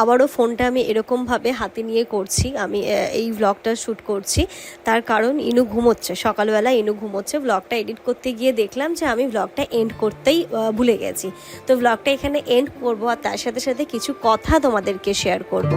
আবারও ফোনটা আমি এরকমভাবে হাতে নিয়ে করছি। আমি এই ভ্লগটা শ্যুট করছি। তার কারণ ইনু ঘুমোচ্ছে। সকালবেলা ইনু ঘুমোচ্ছে। ভ্লগটা এডিট করতে গিয়ে দেখলাম যে আমি ভ্লগটা এন্ড করতেই ভুলে গেছি। তো ভ্লগটা এখানে এন্ড করব আর তার সাথে সাথে কিছু কথা তোমাদেরকে শেয়ার করব।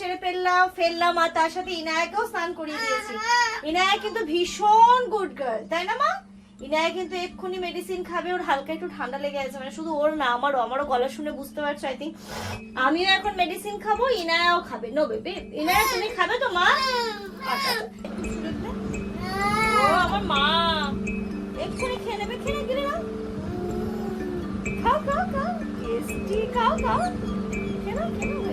সেরে ফেললাম ফেললাম আর তার সাথে ইনায়াকেও স্নান করিয়ে দিয়েছি। ইনায়া কিন্তু ভীষণ গুড গার্ল তাই না মা? ইনায়া কিন্তু এক্ষুনি মেডিসিন খাবে ওর হালকা একটু ঠান্ডা লেগে আছে মানে শুধু ওর না আমারও আমারও গলা শুনে বুঝতে পারছ আই থিঙ্ক আমিও এখন মেডিসিন খাব ইনায়াও খাবে। নো বেবি ইনায়া তুমি খাবে তো মা? আচ্ছা, আচ্ছা। আমার মা। এক্ষুনি খেয়ে নেবে খেয়ে না খাও খাও খাও। টেস্টি খাও খাও। কেন কেন হয়ে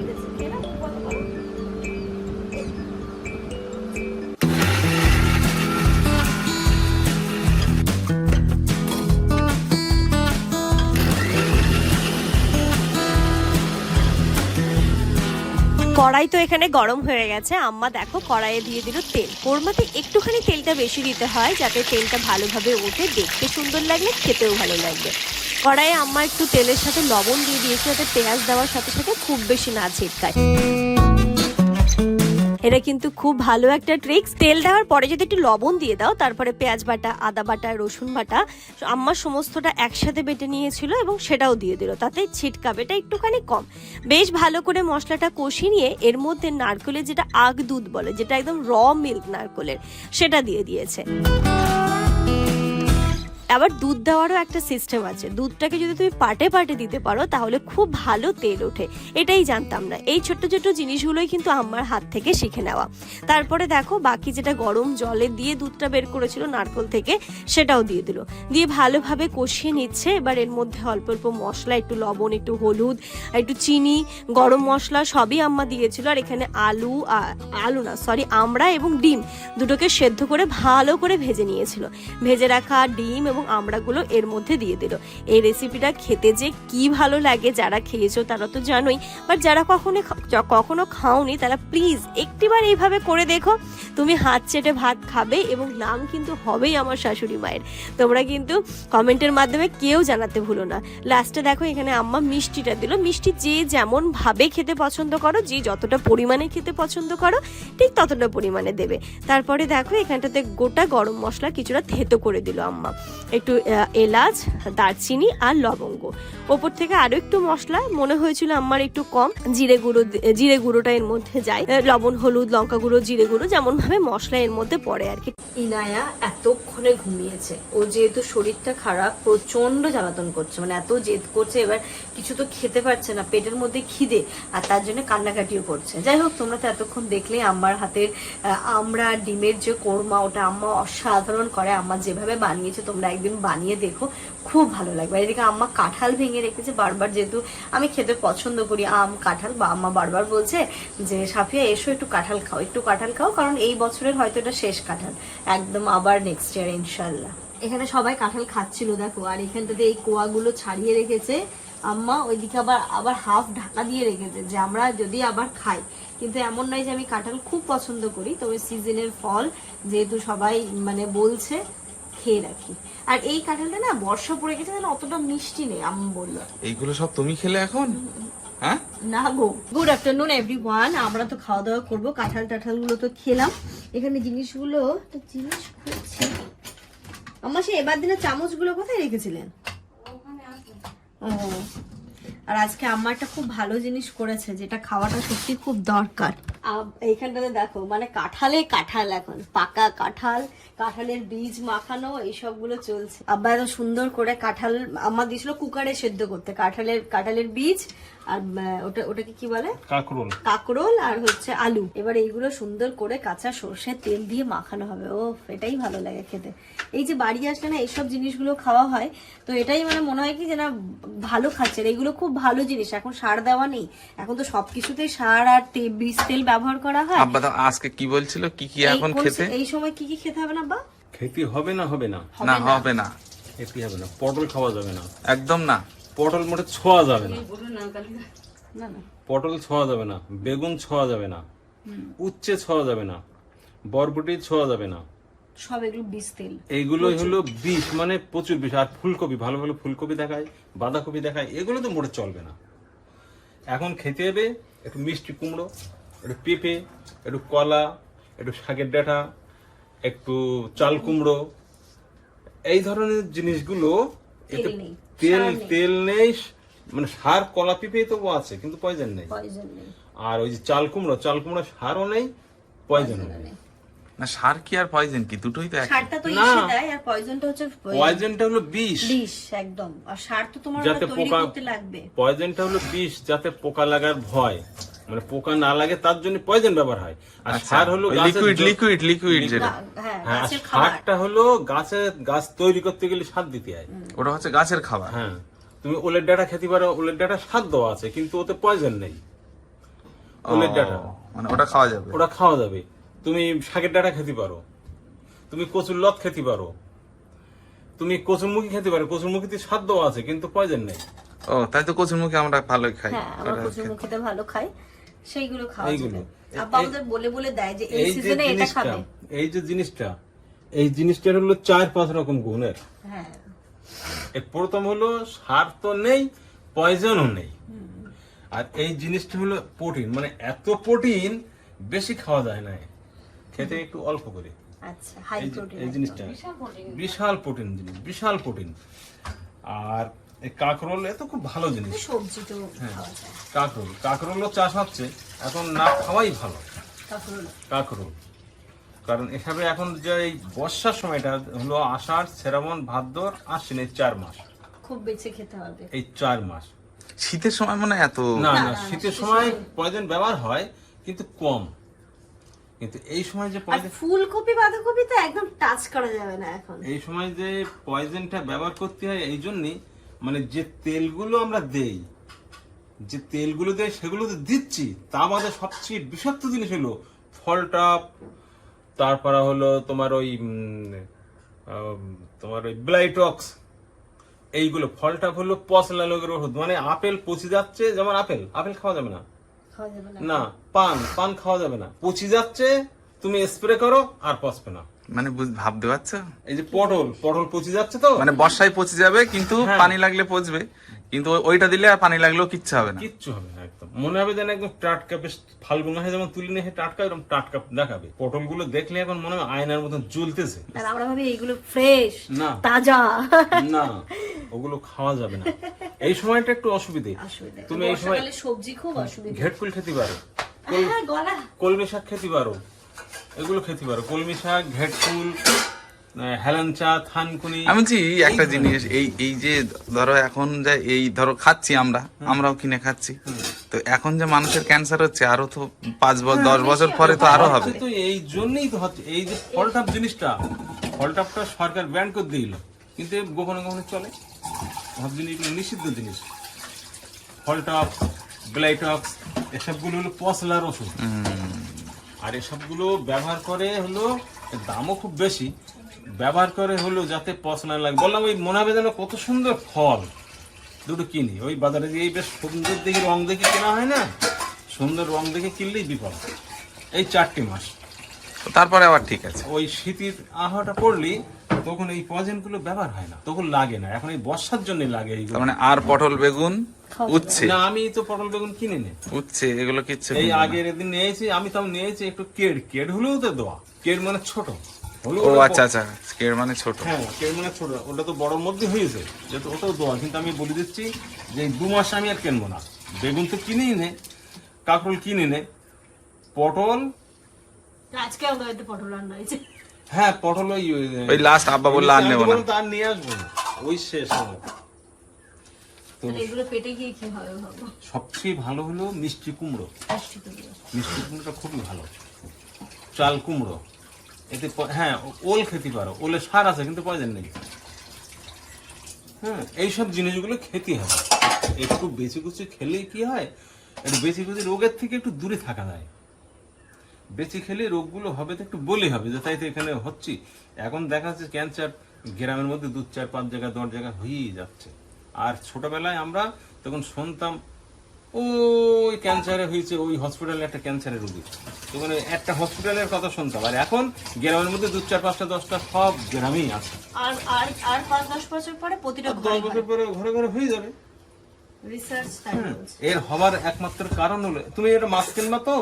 কড়াই তো এখানে গরম হয়ে গেছে। আম্মা দেখো কড়াইয়ে দিয়ে দিল তেল। কোরমাতে একটুখানি তেলটা বেশি দিতে হয় যাতে তেলটা ভালোভাবে ওঠে। দেখতে সুন্দর লাগলে, খেতেও ভালো লাগবে। কড়াইয়ে আম্মা একটু তেলের সাথে লবণ দিয়ে দিয়েছে, যাতে পেঁয়াজ দেওয়ার সাথে সাথে খুব বেশি না ছিটকায়। এটা কিন্তু খুব ভালো একটা ট্রিক্স তেল দেওয়ার পরে যদি একটু লবণ দিয়ে দাও, তারপরে পেঁয়াজ বাটা, আদা বাটা, রসুন বাটা, আম্মা সমস্তটা একসাথে বেটে নিয়েছিল এবং সেটাও দিয়ে দিল। তাতে ছিটকাবে, এটা একটুখানি কম। বেশ ভালো করে মশলাটা কষিয়ে নিয়ে এর মধ্যে নারকেলের যেটা আগ দুধ বলে, যেটা একদম র মিল্ক নারকেলের, সেটা দিয়ে দিয়েছে। আবার দুধ দেওয়ারও একটা সিস্টেম আছে। দুধটাকে যদি তুমি পাটে পাটে দিতে পারো, তাহলে খুব ভালো তেল ওঠে। এটাই জানতাম না। এই ছোট্ট ছোট্ট জিনিসগুলোই কিন্তু আমার হাত থেকে শিখে নেওয়া। তারপরে দেখো, বাকি যেটা গরম জলে দিয়ে দুধটা বের করেছিল নারকল থেকে, সেটাও দিয়ে দিল। দিয়ে ভালোভাবে কষিয়ে নিচ্ছে। এবার এর মধ্যে অল্প অল্প মশলা, একটু লবণ, একটু হলুদ একটু চিনি, গরম মশলা সবই আম্মা দিয়েছিল। আর এখানে আলু আলু না সরি আমড়া এবং ডিম দুটোকে সেদ্ধ করে ভালো করে ভেজে নিয়েছিল। ভেজে রাখা ডিম এবং আমড়াগুলো এর মধ্যে দিয়ে দিল। এই রেসিপিটা খেতে যে কি ভালো লাগে যারা খেয়েছো তারা তো জানোই। বাট যারা কখনো কখনো খাওনি তারা প্লিজ একটিবার এইভাবে করে দেখো। তুমি হাত চেটে ভাত খাবে এবং নাম কিন্তু হবেই আমার শাশুড়ি মায়ের। তোমরা কিন্তু কমেন্টের মাধ্যমে কেউ জানাতে ভুলো না। লাস্টে দেখো এখানে আম্মা মিষ্টিটা দিল। মিষ্টি যে যেমন ভাবে খেতে পছন্দ করো, যে যতটা পরিমাণে খেতে পছন্দ করো, ঠিক ততটা পরিমাণে দেবে। তারপরে দেখো এখানটাতে গোটা গরম মশলা কিছুটা থেতো করে দিল আম্মা। একটু এলাচ, দারচিনি আর লবঙ্গ। ওপর থেকে আরও একটু মশলা, মনে হয়েছিল আমার একটু কম। জিরে গুঁড়ো জিরে গুঁড়োটা এর মধ্যে যায়। লবণ, হলুদ, লঙ্কা গুঁড়ো, জিরে গুঁড়ো যেমন ভাবে মশলা এর মধ্যে পড়ে আর কি। ইনায়া এতক্ষণে ঘুমিয়েছে। ও যেহেতু শরীরটা খারাপ প্রচণ্ড জ্বালাতন করছে। মানে এত জেদ করছে, এবার কিছু তো খেতে পারছে না, পেটের মধ্যে খিদে, আর তার জন্য কান্নাকাটিও করছে। যাই হোক, তোমরা তো এতক্ষণ দেখলে আমার হাতের আমরা ডিমের যে কোরমা, ওটা আম্মা অসাধারণ করে। আম্মা যেভাবে বানিয়েছে, তোমরা একদিন বানিয়ে দেখো, খুব ভালো লাগবে। এদিকে আম্মা কাঁঠাল ভেঙে রেখেছে বারবার, যেহেতু আমি খেতে পছন্দ করি আম, কাঁঠাল, বা আম্মা বারবার বলছে যে, সাফিয়া, এসো একটু কাঁঠাল খাও, একটু কাঁঠাল খাও, কারণ এই বছরের হয়তো এটা শেষ কাঁঠাল। একদম আবার নেক্সট ইয়ার ইনশাল্লাহ এখানে সবাই কাঁঠাল খাচ্ছিল, দেখো, আর এখানটাতে এই কোয়াগুলো ছাড়িয়ে রেখেছে। আম্মা, ওইদিকে আবার আবার হাফ ঢাকা দিয়ে রেখেছে যে, আমরা যদি আবার খাই। কিন্তু এমন নয় যে, আমি কাঁঠাল খুব পছন্দ করি, তবে সিজনের ফল যেহেতু সবাই মানে বলছে খেয়ে রাখি। আর এই কাঁঠালটা না বর্ষা পড়ে গেছে যেন অতটা মিষ্টি নেই আম্মা বলল এইগুলো সব তুমি খেলে এখন? হ্যাঁ? না গো। গুড আফটারনুন এভরিওয়ান আমরা তো খাওয়া দাওয়া করব কাঁঠাল টাঠালগুলো তো খেলাম। এখানে জিনিসগুলো তো জিনিস খুঁজছি। আমার সে এবার দিনে চামচগুলো কোথায় রেখেছিলেন? ও। আর আজকে আম্মা একটা খুব ভালো জিনিস করেছে যেটা খাওয়াটা সত্যি খুব দরকার। এইখানটাতে দেখো মানে কাঁঠালে কাঁঠাল এখন পাকা কাঁঠাল কাঁঠালের বীজ মাখানো এইসবগুলো চলছে। আব্বা এত সুন্দর করে কাঁঠাল আমার দিয়েছিল কুকারে সেদ্ধ করতে কাঁঠালের কাঁঠালের বীজ আর ওটা ওটাকে কি বলে? কাকরোল। কাকরোল আর হচ্ছে আলু। এবার এইগুলো সুন্দর করে কাঁচা সর্ষের তেল দিয়ে মাখানো হবে। ও এটাই ভালো লাগে খেতে। এই যে বাড়ি আসলে না এইসব জিনিসগুলো খাওয়া হয় তো এটাই মানে মনে হয় কি যে না ভালো খাচ্ছে। এগুলো খুব ভালো জিনিস এখন সার দেওয়া নেই। এখন তো সবকিছুতেই সার আর বীজ তেল ব্যবহার করা হয়? আব্বা তো আজকে কি বলছিল? কি কি এখন খেতে? এই সময় কি কি খেতে হবে না বা খেতে হবে না হবে না। না হবে না। খেতে হবে না। পটল খাওয়া যাবে না। একদম না। পটল মোটে ছোঁয়া যাবে না। না না পটল ছোঁয়া যাবে না। বেগুন ছোঁয়া যাবে না। উচ্ছে ছোঁয়া যাবে না। বরবটি ছোঁয়া যাবে না। সব এগুলো বীজ তেল। এইগুলোই হলো বিষ মানে প্রচুর বিষ। আর ফুলকপি ভালো ভালো ফুলকপি দেখায় বাঁধাকপি দেখায় এগুলো তো মোটে চলবে না। এখন খেতে হবে একটু মিষ্টি কুমড়ো একটু পেঁপে একটু কলা একটু শাকের ডাঁটা একটু চাল কুমড়ো। এই ধরনের জিনিসগুলো এতে তেল তেল নেই। মানে সার কলা পেঁপে তো আছে কিন্তু পয়জন নেই। আর ওই যে চাল কুমড়ো চাল কুমড়ো সারও নেই পয়জনও নেই। না সার কি আর পয়জন কি? দুটোই তো সারটা তো না। ইসে দেয় আর পয়জনটা হচ্ছে পয়জনটা হলো বিষ। বিষ একদম। আর সার তো তোমার যাতে তৈরি পোকা করতে লাগবে। পয়জনটা হলো বিষ যাতে পোকা লাগার ভয়। মানে পোকা না লাগে তার জন্য পয়জন ব্যবহার হয়। আর সার হলো লিকুইড লিকুইড লিকুইড। যেটা। হ্যাঁ হ্যাঁ সারটা হলো গাছের গাছ তৈরি করতে গেলে সার দিতে হয়। ওটা হচ্ছে গাছের খাবার। হ্যাঁ তুমি ওলের ডাটা খেতে পারো ওলের ডাটা স্বাদ দেওয়া আছে কিন্তু ওতে পয়জন নেই। ওলের ডাটা। মানে ওটা খাওয়া যাবে। ওটা খাওয়া যাবে। তুমি শাকের ডাটা খেতে পারো। তুমি কচুর লত খেতে পারো। তুমি কচুরমুখী খেতে পারো কচুর কচুরমুখীতে স্বাদ দেওয়া আছে কিন্তু পয়জন নেই। ও তাই তো কচুর মুখে আমরা ভালোই খাই। হ্যাঁ আমরা প্রচুর মুখিতে ভালো খাই। সেইগুলো খাওয়া এইগুলো। আব্বা আমাদের বলে বলে দেয় যে এই এই সিজনে এটা খাবে। এই যে জিনিসটা এই জিনিসটার হলো চার পাঁচ রকম গুণের। হ্যাঁ। প্রথম হলো সার তো নেই পয়জনও নেই। আর এই জিনিসটা হলো প্রোটিন মানে এত প্রোটিন বেশি খাওয়া যায় না। খেতে একটু অল্প করে। আচ্ছা হাই প্রোটিন এই জিনিসটা। বিশাল প্রোটিন জিনিস বিশাল প্রোটিন আর এই কাঁকরোল এত খুব ভালো জিনিস। সবজি তো হ্যাঁ। খাওয়া কাঁকরোল। কাঁকরোলও চাষ হচ্ছে এখন না খাওয়াই ভালো। কাঁকরোল কাঁকরোল। কারণ এসবে এখন যে এই বর্ষার সময়টা হলো আষাঢ় শ্রাবণ ভাদ্র আশ্বিন এই চার মাস। খুব বেছে খেতে হবে। এই চার মাস। শীতের সময় মানে এত না না, শীতের সময় পয়জন ব্যবহার হয় কিন্তু কম। কিন্তু এই সময় যে পয়জন ফুলকপি বাঁধাকপি তো একদম টাচ করা যাবে না এখন। এই সময় যে পয়জনটা ব্যবহার করতে হয় এই জন্যই মানে যে তেলগুলো আমরা দেই যে তেলগুলো দেয় সেগুলো তো দিচ্ছি তা আমাদের সবচেয়ে বিষাক্ত জিনিস হলো ফলটপ তারপরে হলো তোমার ওই তোমার ওই ব্লাইটক্স এইগুলো। ফলটপ হলো পচলা লোকের ওষুধ। মানে আপেল পচে যাচ্ছে যেমন আপেল। আপেল খাওয়া যাবে না? খাওয়া যাবে না। না পান পান খাওয়া যাবে না। পচে যাচ্ছে তুমি স্প্রে করো আর পচবে না। মানে ভাবতে পারছ? এই যে পটল পটল পচে যাচ্ছে তো? মানে বর্ষায় পচে যাবে কিন্তু হ্যাঁ। পানি লাগলে পচবে। কিন্তু ওইটা দিলে আর পানি লাগলেও কিচ্ছু হবে না। কিচ্ছু হবে না একদম। মনে হবে যেন একদম টাটকা বেশ ফাল্গুন মাসে যেমন তুলি নিয়ে টাটকা এরকম টাটকা দেখাবে। পটলগুলো দেখলে এখন মনে হয় আয়নার মতন জ্বলতেছে। আর আমরা ভাবি এইগুলো ফ্রেশ না। তাজা। না ওগুলো খাওয়া যাবে না। এই সময়টা একটু অসুবিধে। তুমি এই সময় সবজি খুব অসুবিধা। ঘেটকুল খেতে পারো। হ্যাঁ কলমি শাক খেতে পারো। এগুলো খেতে পারো। কলমি শাক ঘেটকুল হেলাঞ্চা থানকুনি। আমি বলছি একটা জিনিস এই এই যে ধরো এখন যে এই ধরো খাচ্ছি আমরা আমরাও কিনে খাচ্ছি। তো এখন যে মানুষের ক্যান্সার হচ্ছে আরও তো পাঁচ বছর দশ বছর পরে তো আরও হবে। তো এই জন্যই তো হচ্ছে এই যে ফলটাপ জিনিসটা ফলটাপটা সরকার ব্যান করে দিল। কিন্তু গোপনে গোপনে চলে। সব জিনিস এগুলো নিষিদ্ধ জিনিস। ফলটপ ব্লাইটক্স এসবগুলো হলো পচলার ওষুধ। আর এসবগুলো ব্যবহার করে হলো দামও খুব বেশি। ব্যবহার করে হলো যাতে পচলা লাগে। বললাম ওই মনে হবে যেন কত সুন্দর ফল। দুটো কিনি। ওই বাজারে গিয়ে বেশ সুন্দর দেখে রং দেখে কেনা হয় না? সুন্দর রং দেখে কিনলেই বিপদ এই চারটি মাস। তারপরে আবার ঠিক আছে। ওই শীতের আবহাওয়াটা পড়লি তখন এই পয়জনগুলো ব্যবহার হয় না। তখন লাগে না। এখন এই বর্ষার জন্য লাগে এইগুলো। মানে আর পটল বেগুন উচ্ছে। না আমি তো পটল বেগুন কিনে নে। উচ্ছে এগুলো কিচ্ছু এই আগের দিন নিয়েছি আমি তাও নিয়েছি একটু কেড। কেড হলেও তো দেওয়া কেড মানে ছোট। ও আচ্ছা আচ্ছা স্কের মানে ছোট। হ্যাঁ কেড মানে ছোট। ওটা তো বড়র মধ্যে হয়েছে যেহেতু ওটাও দেওয়া কিন্তু আমি বলে দিচ্ছি যে দু মাস আমি আর কিনবো না। বেগুন তো কিনেই নে কাঁকরোল কিনে নে। পটল? আজকে আমাদের পটল রান্না হয়েছে হ্যাঁ পটল ওই লাস্ট আব্বা বলল আর নেব না। তার নিয়ে আসব না। ওই শেষ আমার তাহলে এগুলো পেটে গিয়ে কি হবে ভাবো সবচেয়ে ভালো হলো মিষ্টি কুমড়ো। মিষ্টি কুমড়োটা খুবই ভালো। চাল কুমড়ো। এতে হ্যাঁ ওল খেতে পারো। ওলে সার আছে কিন্তু পয়জন নেই। হ্যাঁ এইসব জিনিসগুলো খেতে হবে। একটু বেশি কিছু খেলে কি হয়? একটু বেশি কিছু রোগের থেকে একটু দূরে থাকা যায়। বেশি খেলে রোগগুলো হবে তো একটু বলে হবে যে তাই তো এখানে হচ্ছি। এখন দেখা যাচ্ছে ক্যান্সার গ্রামের মধ্যে দু চার পাঁচ জায়গা দশ জায়গা হয়েই যাচ্ছে। আর ছোটবেলায় আমরা তখন শুনতাম ওই ক্যান্সারে হয়েছে ওই হসপিটালে একটা ক্যান্সারের রোগী। ওখানে একটা হসপিটালের কথা শুনতাম। আর এখন গ্রামের মধ্যে দু চার পাঁচটা দশটা সব গ্রামেই আছে। আর আর আর পাঁচ দশ বছর পরে প্রতিটা দশ বছর পরে ঘরে ঘরে হয়ে যাবে। এর হবার একমাত্র কারণ হলো তুমি এটা মাছ কিনবা তো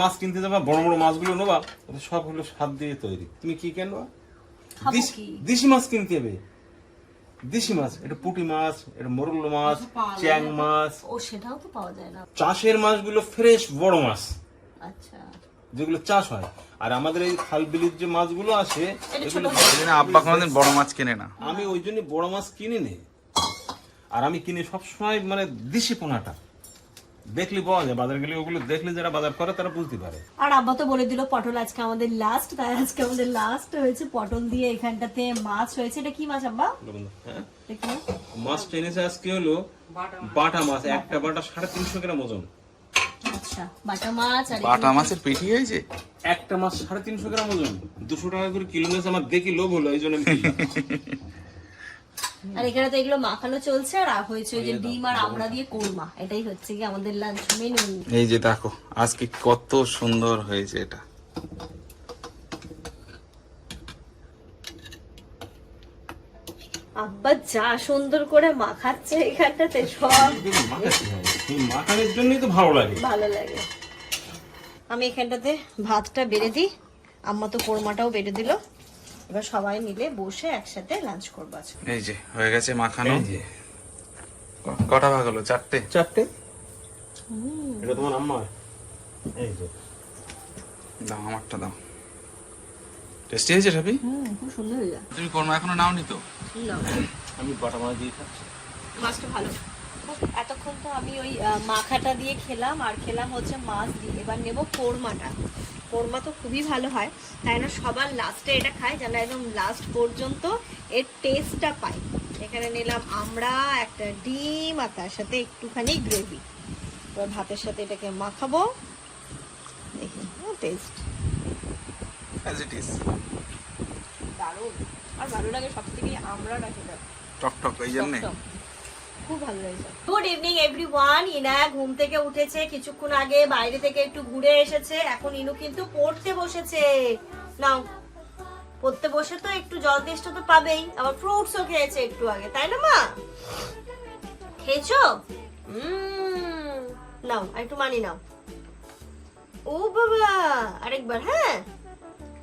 মাছ কিনতে যাবা বড় বড় মাছগুলো নেবা সব হলো স্বাদ দিয়ে তৈরি। তুমি কি কিনবা? দেশি মাছ কিনতে হবে। দেশি মাছ এটা পুঁটি মাছ এটা মরুল মাছ চ্যাং মাছ। ও সেটাও তো পাওয়া যায় না। চাষের মাছগুলো ফ্রেশ বড় মাছ আচ্ছা। যেগুলো চাষ হয়। আর আমাদের এই খাল বিলির যে মাছগুলো আসে এগুলো আব্বা কোনোদিন বড় মাছ কিনে না। আমি ওই জন্য বড় মাছ কিনি নে আর আমি কিনে সবসময় মানে দেশি পোনাটা। দেখলে পাওয়া যায় বাজার গেলে ওগুলো দেখলে যারা বাজার করে তারা বুঝতে পারে। আর আব্বা তো বলে দিল পটল আজকে আমাদের লাস্ট তাই আজকে আমাদের লাস্ট হয়েছে পটল দিয়ে এখানটাতে মাছ হয়েছে। এটা কি মাছ আব্বা? হ্যাঁ? মাছ? মাছ টেনেছে আজকে হলো বাটা মাছ। একটা বাটা সাড়ে তিনশো গ্রাম ওজন। আচ্ছা বাটা মাছ আর বাটা মাছের পিঠি হয়েছে একটা মাছ সাড়ে তিনশো গ্রাম ওজন। দুশো টাকা করে কিলো নিয়েছে আমার দেখি লোভ হলো এই জন্য। আর এখানে তো এগুলো মাখানো চলছে আর হয়েছে ওই যে ডিম আর আমড়া দিয়ে কোরমা। এটাই হচ্ছে কি আমাদের লাঞ্চ মেনু এই যে দেখো আজকে কত সুন্দর হয়েছে এটা। আব্বা যা সুন্দর করে মাখাচ্ছে এখানটাতে সব। মাখানোর জন্যই তো ভালো লাগে। ভালো লাগে। আমি এখানটাতে ভাতটা বেড়ে দিই। আম্মা তো কোরমাটাও বেড়ে দিল। এবার সবাই মিলে বসে একসাথে লাঞ্চ করব আজকে। এই যে হয়ে গেছে মাখানো। কটা ভাগ হলো? চারটে? চারটে। এটা তোমার আম্মার এই যে। দাও আমারটা দাও। টেস্টি হয়েছে হুম খুব সুন্দর হয়ে যায়। তুমি কোরমা এখনও নাওনি তো? আমি বাটা মাছ দিয়ে খাচ্ছি। মাছটা ভালো। এতক্ষণ তো আমি ওই মাখাটা দিয়ে খেলাম আর খেলাম হচ্ছে মাছ দিয়ে। এবার নেব কোরমাটা। কোরমা তো খুবই ভালো হয়। তাই না সবার লাস্টে এটা খায় যেন একদম লাস্ট পর্যন্ত এর টেস্টটা পাই এখানে নিলাম আমরা একটা ডিম আর তার সাথে একটুখানি গ্রেভি এবার ভাতের সাথে এটাকে মাখাবো। দেখি টেস্ট দারুণ। আর ভালো লাগে সব থেকে আমরা রাখি টক টক এই জন্যে। খুব গুড ইভিনিং এভরিওয়ান ইনা ঘুম থেকে উঠেছে, কিছুক্ষণ আগে বাইরে থেকে একটু ঘুরে এসেছে। এখন ইনু কিন্তু পড়তে বসেছে। নাও, পড়তে বসে তো একটু জল তেষ্টা তো পাবেই। আবার ফ্রুটসও খেয়েছে একটু আগে, তাই না, মা? খেয়েছো? নাও একটু মানি নাও। ও বাবা, আরেকবার হ্যাঁ?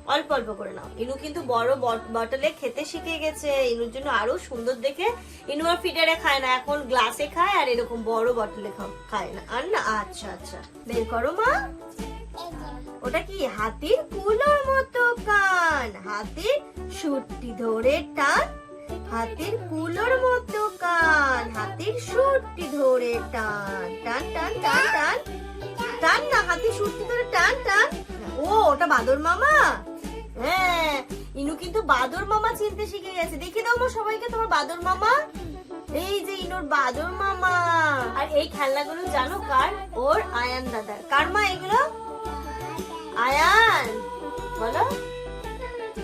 অল্প অল্প করে নাও। ইনু কিন্তু বড় বটলে খেতে শিখে গেছে। ইনুর জন্য আরও সুন্দর দেখে। ইনু আর ফিটারে খায় না, এখন গ্লাসে খায় আর এরকম বড় বটলে খায় না। আর না আচ্ছা আচ্ছা। বের করো, মা। ওটা কি? হাতির কুলোর মতো কান। হাতির সুটটি ধরে টান। হাতির কুলোর মতো কান। হাতির সুটটি ধরে টান। টান টান টান টান। টান না, হাতির সুটকি ধরে টান টান। ও, ওটা বাদর মামা? হ্যাঁ ইনু কিন্তু বাদর মামা চিনতে শিখে গেছে। দেখে দাও মা সবাইকে তোমার বাদর মামা। এই যে ইনুর বাদর মামা। আর এই খেলনাগুলো জানো কার? ওর আয়ান দাদার। কার মা এগুলো? আয়ান। বলো।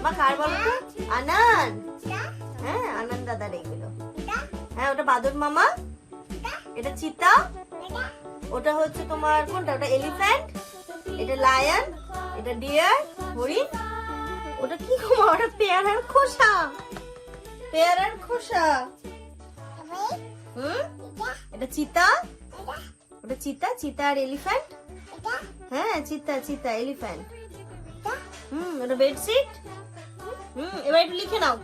মা, কার বলো তো? আনান। হ্যাঁ আনন্দ দাদার এগুলো। হ্যাঁ ওটা বাদর মামা। এটা চিতা। ওটা হচ্ছে তোমার কোনটা? ওটা এলিফ্যান্ট? এটা লায়ন এটা ডিয়ার হরিণ। ওটা কি তোমার ওটা পেয়ারার খোসা। পেয়ারার খোসা। হুম? এটা চিতা। ওটা চিতা চিতা আর এলিফ্যান্ট হ্যাঁ চিতা চিতা এলিফ্যান্ট হুম ওটা বেডশিট হুম এবার একটু লিখে নাও।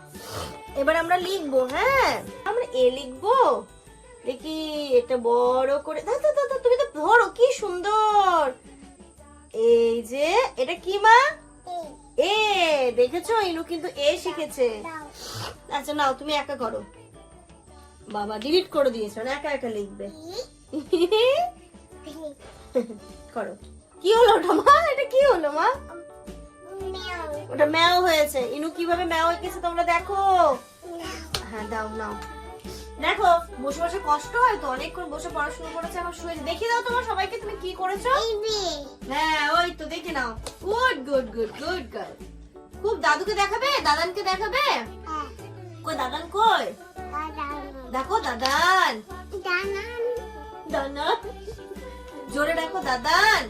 এবার আমরা লিখব হ্যাঁ। আমরা এ লিখব। দেখি এটা বড় করে দাও দাও, তুমি তো ধরো কি সুন্দর। এই যে এটা কি মা? এ। দেখেছ? ইনু কিন্তু এ শিখেছে। আচ্ছা নাও তুমি একা করো। বাবা ডিলিট করে দিয়েছে মানে একা একা লিখবে। করো। কি হলো ওটা মা? এটা কি হলো মা? ওটা ম্যাও হয়েছে। ইনু কীভাবে ম্যাও এঁকেছে তোমরা দেখো। হ্যাঁ দাও নাও। দেখো বসে বসে কষ্ট হয় তো অনেকক্ষণ বসে পড়াশোনা করেছে এখন শুয়েছে দেখিয়ে দাও তোমার সবাইকে তুমি কি করেছ? হ্যাঁ ওই তো দেখে নাও। Good good good good girl খুব দাদুকে দেখাবে? দাদানকে দেখাবে? কই দাদান কই? দেখো দাদান। দাদান জোরে দেখো দাদান।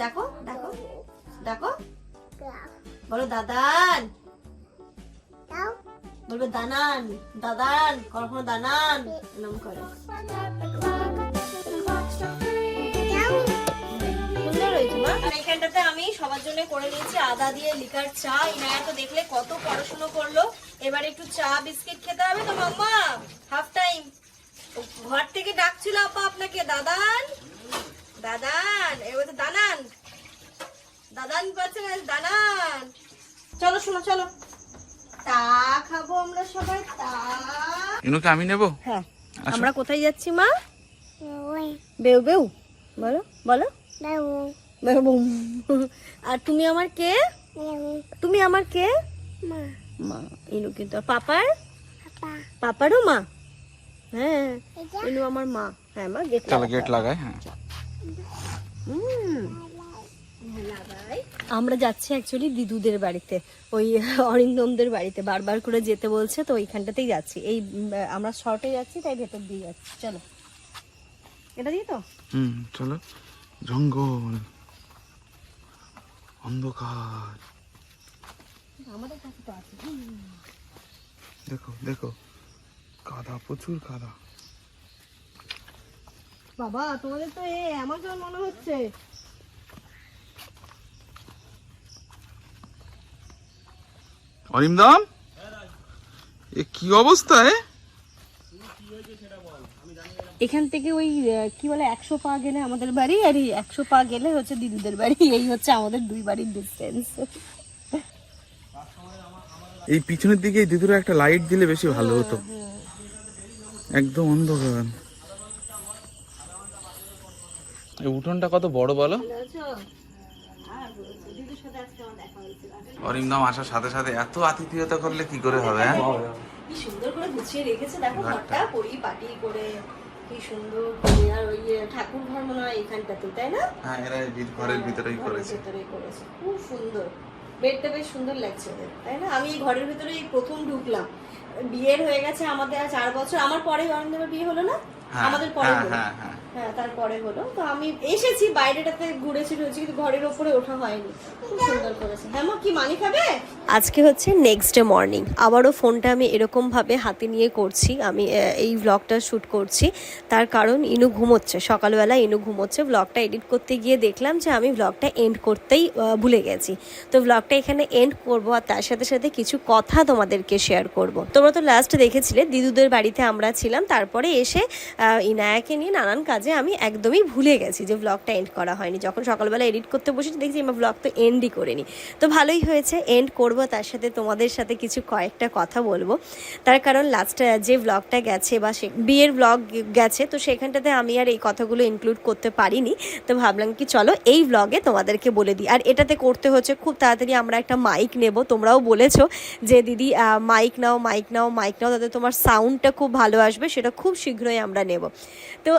দেখো দেখো দেখো। বলো দাদান। বলবে, দানান, দাদান কখনো দানান। এরকম করে। এখানটাতে আমি সবার জন্য করে নিয়েছি, আদা দিয়ে লিকার চা। ইনায়া তো দেখলে কত পড়াশুনো করল। এবার একটু চা, বিস্কিট খেতে হবে তো, মাম্মা। Half time. ঘর থেকে ডাকছিল আপা আপনাকে, দাদান দাদান। এবার তো দানান, দাদান পাচ্ছে না, দানান। চলো, শোনো, চলো। তা খাব আমরা সবাই তা। ইনুকে আমি নেব? হ্যাঁ আমরা কোথায় যাচ্ছি মা? বেউ বেউ বলো বলো। আর তুমি আমার কে? তুমি আমার কে? মা। ইনু কিন্তু পাপার? পাপারও মা? হ্যাঁ ইনু আমার মা। হ্যাঁ মা গেট গেট লাগাই হ্যাঁ। আমরা যাচ্ছি অ্যাকচুয়ালি দিদুদের বাড়িতে। ওই অরিন্দমদের বাড়িতে। বারবার করে যেতে বলছে তো ওইখানটাতেই যাচ্ছি। এই আমরা শর্টে যাচ্ছি তাই ভেতর দিয়ে যাচ্ছি। চলো। এটা দিয়ে তো? হুম চলো। জঙ্গল। অন্ধকার। আমাদের কাছে তো আছে। দেখো দেখো। কাদা প্রচুর কাদা। বাবা তোমাদের তো এ অ্যামাজন মনে হচ্ছে। অরিমদম এ কি অবস্থা এ? এখান থেকে ওই কি বলে একশো পা গেলে আমাদের বাড়ি আর এই একশো পা গেলে হচ্ছে দিদিদের বাড়ি। এই হচ্ছে আমাদের দুই বাড়ির ডিস্টেন্স এই পিছনের দিকে এই দিদুরা একটা লাইট দিলে বেশি ভালো হতো। একদম অন্ধকার। এই উঠোনটা কত বড় বলো? অরিন্দম আসার সাথে সাথে এত আতিথেয়তা করলে কি করে হবে হ্যাঁ? কি সুন্দর করে গুছিয়ে রেখেছে দেখো ঘরটা। পরিপাটি করে কি সুন্দর করে আর ওই ঠাকুর ঘর মনে হয় তাই না? হ্যাঁ এরা এই ঘরের ভিতরেই করেছে। ভেতরেই করেছে খুব সুন্দর। বেডটা বেশ সুন্দর লাগছে ওদের তাই না? আমি এই ঘরের ভিতরে এই প্রথম ঢুকলাম। বিয়ের হয়ে গেছে আমাদের আর চার বছর আমার পরে অরিন্দমের বিয়ে হলো না? হ্যাঁ আমাদের পরে হ্যাঁ হ্যাঁ। হ্যাঁ তারপরে হলো। তো আমি এসেছি, বাইরেটাতে ঘুরেছি, রয়েছে, কিন্তু ঘরের ওপরে ওঠা হয়নি। খুব সুন্দর করেছে। হ্যাঁ মা, কি মানি খাবে? আজকে হচ্ছে নেক্সট ডে মর্নিং আবারও ফোনটা আমি এরকমভাবে হাতে নিয়ে করছি। আমি এই ব্লগটা শ্যুট করছি। তার কারণ ইনু ঘুমোচ্ছে। সকালবেলা ইনু ঘুমোচ্ছে। ব্লগটা এডিট করতে গিয়ে দেখলাম যে আমি ব্লগটা এন্ড করতেই ভুলে গেছি। তো ব্লগটা এখানে এন্ড করব আর তার সাথে সাথে কিছু কথা তোমাদেরকে শেয়ার করব। তোমরা তো লাস্ট দেখেছিলে, দিদুদের বাড়িতে আমরা ছিলাম। তারপরে এসে ইনায়াকে নিয়ে নানান কাজে আমি একদমই ভুলে গেছি যে ব্লগটা এন্ড করা হয়নি। যখন সকালবেলা এডিট করতে বসেছি, দেখছি আমার ব্লগ তো এন্ডই করিনি। তো ভালোই হয়েছে এন্ড করব, তার সাথে তোমাদের সাথে কিছু কয়েকটা কথা বলব। তার কারণ লাস্ট যে ব্লগটা গেছে বা সে বিয়ের ব্লগ গেছে, তো সেখানটাতে আমি আর এই কথাগুলো ইনক্লুড করতে পারিনি। তো ভাবলাম কি চলো এই ব্লগে তোমাদেরকে বলে দিই। আর এটাতে করতে হচ্ছে, খুব তাড়াতাড়ি আমরা একটা মাইক নেব। তোমরাও বলেছ যে, দিদি মাইক নাও মাইক নাও মাইক নাও। তাতে তোমার সাউন্ডটা খুব ভালো আসবে, সেটা খুব শীঘ্রই আমরা নেব। তো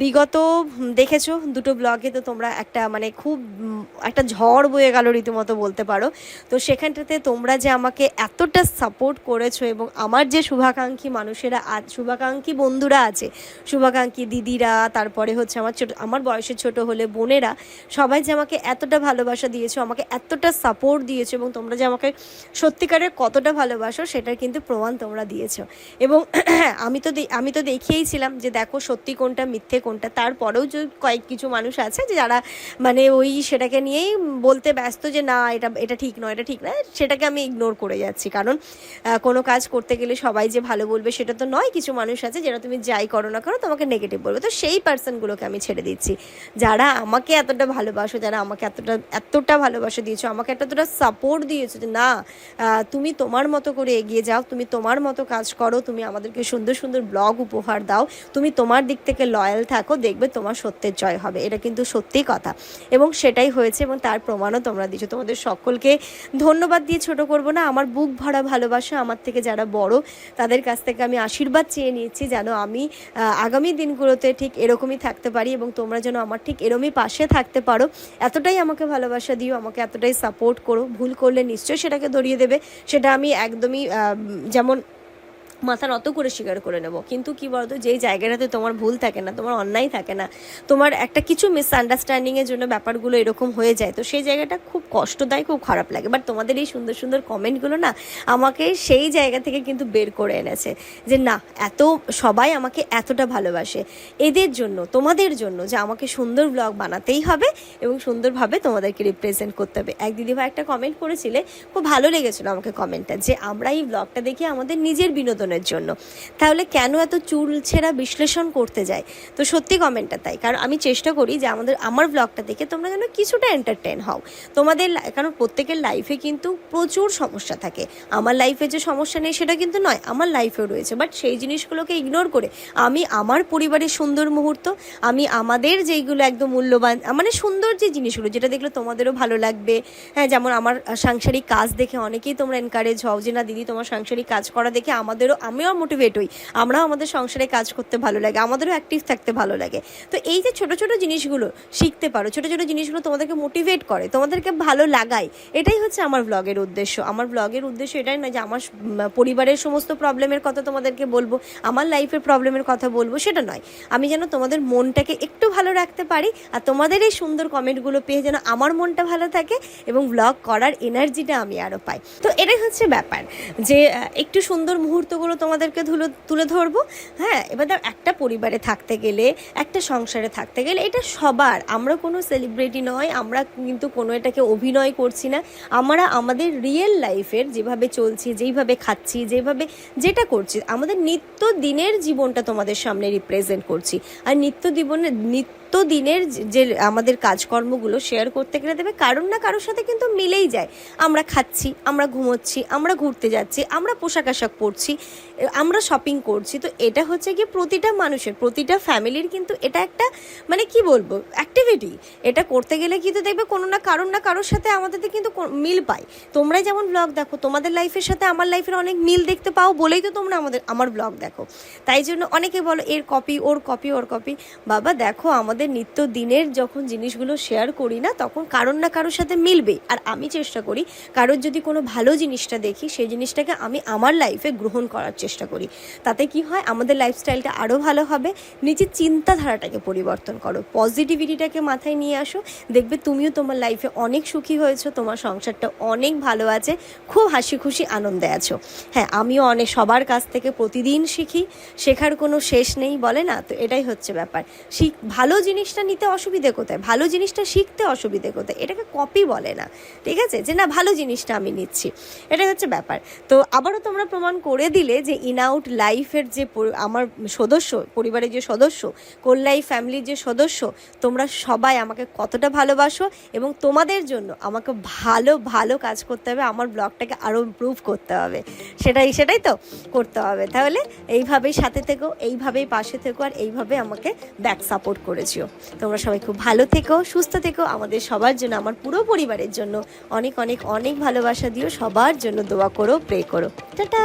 বিগত দেখেছ দুটো ব্লগে তো তোমরা একটা মানে খুব একটা ঝড় বয়ে গেল রীতিমতো বলতে পারো। তো সেখানটাতে তোমরা যে আমাকে এতটা সাপোর্ট করেছ এবং আমার যে শুভাকাঙ্ক্ষী মানুষেরা আ- শুভাকাঙ্ক্ষী বন্ধুরা আছে, শুভাকাঙ্ক্ষী দিদিরা, তারপরে হচ্ছে আমার ছোট, আমার বয়সে ছোট হলে বোনেরা, সবাই যে আমাকে এতটা ভালোবাসা দিয়েছ, আমাকে এতটা সাপোর্ট দিয়েছ এবং তোমরা যে আমাকে সত্যিকারের কতটা ভালোবাসো সেটার কিন্তু প্রমাণ তোমরা দিয়েছ। এবং আমি তো আমি তো দেখিয়েইছিলাম যে দেখো সত্যি কোনটা মিথ্যে কোনটা? তারপরেও যে কয়েক কিছু মানুষ আছে যে যারা মানে ওই সেটাকে নিয়েই বলতে ব্যস্ত যে না, এটা এটা ঠিক নয়, এটা ঠিক নয় সেটাকে আমি ইগনোর করে যাচ্ছি। কারণ কোনো কাজ করতে গেলে সবাই যে ভালো বলবে সেটা তো নয়, কিছু মানুষ আছে যারা তুমি যাই করো না করো তোমাকে নেগেটিভ বলবে। তো সেই পার্সনগুলোকে আমি ছেড়ে দিচ্ছি। যারা আমাকে এতটা ভালোবাসো, যারা আমাকে এতটা এতটা ভালোবাসা দিয়েছ, আমাকে এতটা সাপোর্ট দিয়েছ যে না তুমি তোমার মতো করে এগিয়ে যাও, তুমি তোমার মতো কাজ করো, তুমি আমাদেরকে সুন্দর সুন্দর ব্লগ উপহার দাও, তুমি তোমার দিক থেকে লয়াল থাকো দেখবে তোমার সত্যের জয় হবে। এটা কিন্তু সত্যি কথা। এবং সেটাই হয়েছে এবং তার প্রমাণও তোমরা দিচ্ছ তোমাদের সকলকে ধন্যবাদ দিয়ে ছোট করব না। আমার বুক ভরা ভালোবাসা, আমার থেকে যারা বড়, তাদের কাছ থেকে আমি আশীর্বাদ চেয়ে নিচ্ছি যেন আমি আগামী দিনগুলোতে ঠিক এরকমই থাকতে পারি এবং তোমরা যেন আমার ঠিক এরমই পাশে থাকতে পারো। এতটাই আমাকে ভালোবাসা দিও, আমাকে এতটাই সাপোর্ট করো। ভুল করলে নিশ্চয়ই সেটাকে ধরিয়ে দেবে। সেটা আমি একদমই যেমন মাথা নত করে স্বীকার করে নেব। কিন্তু কি বলতো, যেই জায়গাটাতে তোমার ভুল থাকে না, তোমার অন্যায় থাকে না, তোমার একটা কিছু মিসআন্ডারস্ট্যান্ডিংয়ের জন্য ব্যাপারগুলো এরকম হয়ে যায়, তো সেই জায়গাটা খুব কষ্টদায়ক, খুব খারাপ লাগে। বাট তোমাদের এই সুন্দর সুন্দর কমেন্টগুলো না, আমাকে সেই জায়গা থেকে কিন্তু বের করে এনেছে যে, না, এত, সবাই আমাকে এতটা ভালোবাসে। এদের জন্য, তোমাদের জন্য যে আমাকে সুন্দর ব্লগ বানাতেই হবে এবং সুন্দরভাবে তোমাদেরকে রিপ্রেজেন্ট করতে হবে। এক দিদিভাই একটা কমেন্ট করেছিলে, খুব ভালো লেগেছিলো আমাকে কমেন্টটা যে, আমরা এই ব্লগটা দেখে আমাদের নিজের বিনোদনের জন্য। তাহলে কেন এত চুল ছেঁড়া বিশ্লেষণ করতে যায়? তো সত্যি কমেন্টটা তাই। কারণ আমি চেষ্টা করি যে আমাদের, আমার ব্লগটা দেখে তোমরা যেন কিছুটা এন্টারটেন হও। তোমাদের কারণ প্রত্যেকের লাইফে কিন্তু প্রচুর সমস্যা থাকে। আমার লাইফে যে সমস্যা নেই সেটা কিন্তু নয়, আমার লাইফেও রয়েছে। বাট সেই জিনিসগুলোকে ইগনোর করে আমি আমার পরিবারের সুন্দর মুহূর্ত, আমি আমাদের যেইগুলো একদম মূল্যবান মানে সুন্দর যে জিনিসগুলো, যেটা দেখলে তোমাদেরও ভালো লাগবে। হ্যাঁ যেমন আমার সাংসারিক কাজ দেখে অনেকেই তোমরা এনকারেজ হও যে, না, দিদি, তোমার সাংসারিক কাজ করা দেখে আমাদেরও আমিও মোটিভেট হই। আমরাও আমাদের সংসারে কাজ করতে ভালো লাগে, আমাদেরও অ্যাক্টিভ থাকতে ভালো লাগে। তো এই যে ছোট ছোট জিনিসগুলো শিখতে পারো, ছোট ছোট জিনিসগুলো তোমাদেরকে মোটিভেট করে, তোমাদেরকে ভালো লাগায়, এটাই হচ্ছে আমার ব্লগের উদ্দেশ্য। আমার ব্লগের উদ্দেশ্য এটাই না যে আমার পরিবারের সমস্ত প্রবলেমের কথা তোমাদেরকে বলব, আমার লাইফের প্রবলেমের কথা বলব, সেটা নয়। আমি যেন তোমাদের মনটাকে একটু ভালো রাখতে পারি আর তোমাদের এই সুন্দর কমেন্টগুলো পেয়ে যেন আমার মনটা ভালো থাকে এবং ব্লগ করার এনার্জিটা আমি আরও পাই। তো এটাই হচ্ছে ব্যাপার যে একটু সুন্দর মুহূর্তগুলো তোমাদেরকে তুলে তুলে ধরবো। হ্যাঁ এবার দেখো, একটা পরিবারে থাকতে গেলে একটা সংসারে থাকতে গেলে এটা সবার। আমরা কোনো সেলিব্রিটি নয় আমরা কিন্তু কোনো এটাকে অভিনয় করছি না। আমরা আমাদের রিয়েল লাইফের যেভাবে চলছি যেইভাবে খাচ্ছি যেভাবে যেটা করছি আমাদের নিত্য দিনের জীবনটা তোমাদের সামনে রিপ্রেজেন্ট করছি। আর নিত্য জীবনে নিত্য দিনের যে আমাদের কাজকর্মগুলো শেয়ার করতে গেলে দেবে, কারণ না কারোর সাথে কিন্তু মিলেই যায়। আমরা খাচ্ছি, আমরা ঘুমোচ্ছি, আমরা ঘুরতে যাচ্ছি, আমরা পোশাক আশাক পরছি, আমরা শপিং করছি। তো এটা হচ্ছে কি প্রতিটা মানুষের, প্রতিটা ফ্যামিলির কিন্তু এটা একটা মানে কি বলব অ্যাক্টিভিটি এটা করতে গেলে কিন্তু দেখবে কোনো না কারোর না কারোর সাথে আমাদের কিন্তু মিল পাই তোমরাই যেমন ব্লগ দেখো, তোমাদের লাইফের সাথে আমার লাইফের অনেক মিল দেখতে পাও বলেই তো তোমরা আমাদের, আমার ব্লগ দেখো। তাই জন্য অনেকে বলো, এর কপি ওর কপি ওর কপি বাবা, দেখো আমাদের নিত্য দিনের যখন জিনিসগুলো শেয়ার করি না, তখন কারোর না কারোর সাথে মিলবে। আর আমি চেষ্টা করি, কারোর যদি কোনো ভালো জিনিসটা দেখি, সেই জিনিসটাকে আমি আমার লাইফে গ্রহণ করার চেষ্টা করি। তাতে কি হয়? আমাদের লাইফস্টাইলটা আরও ভালো হবে। নিজের চিন্তাধারাটাকে পরিবর্তন করো। পজিটিভিটিটাকে মাথায় নিয়ে আসো। দেখবে তুমিও তোমার লাইফে অনেক সুখী হয়েছো, তোমার সংসারটা অনেক ভালো আছে, খুব হাসি খুশি আনন্দে আছো। হ্যাঁ আমিও অনেক সবার কাছ থেকে প্রতিদিন শিখি, শেখার কোনো শেষ নেই বলে না? তো এটাই হচ্ছে ব্যাপার। শিখ, ভালো জিনিসটা নিতে অসুবিধে কোথায়? ভালো জিনিসটা শিখতে অসুবিধে কোথায়? এটাকে কপি বলে না। ঠিক আছে? যে না, ভালো জিনিসটা আমি নিচ্ছি। এটাই হচ্ছে ব্যাপার। তো আবারও তোমরা প্রমাণ করে দিলে যে ইন আউট লাইফের যে আমার সদস্য, পরিবারের যে সদস্য কল্যাই ফ্যামিলির যে সদস্য, তোমরা সবাই আমাকে কতটা ভালোবাসো এবং তোমাদের জন্য আমাকে ভালো ভালো কাজ করতে হবে। আমার ব্লগটাকে আরও ইম্প্রুভ করতে হবে। সেটাই সেটাই তো করতে হবে। তাহলে এইভাবেই সাথে থেকো, এইভাবেই পাশে থেকো আর এইভাবে আমাকে ব্যাক সাপোর্ট করেছিও তোমরা সবাই খুব ভালো থেকো, সুস্থ থেকো। আমাদের সবার জন্য, আমার পুরো পরিবারের জন্য অনেক অনেক অনেক ভালোবাসা দিও। সবার জন্য দোয়া করো প্রে করো। টাটা!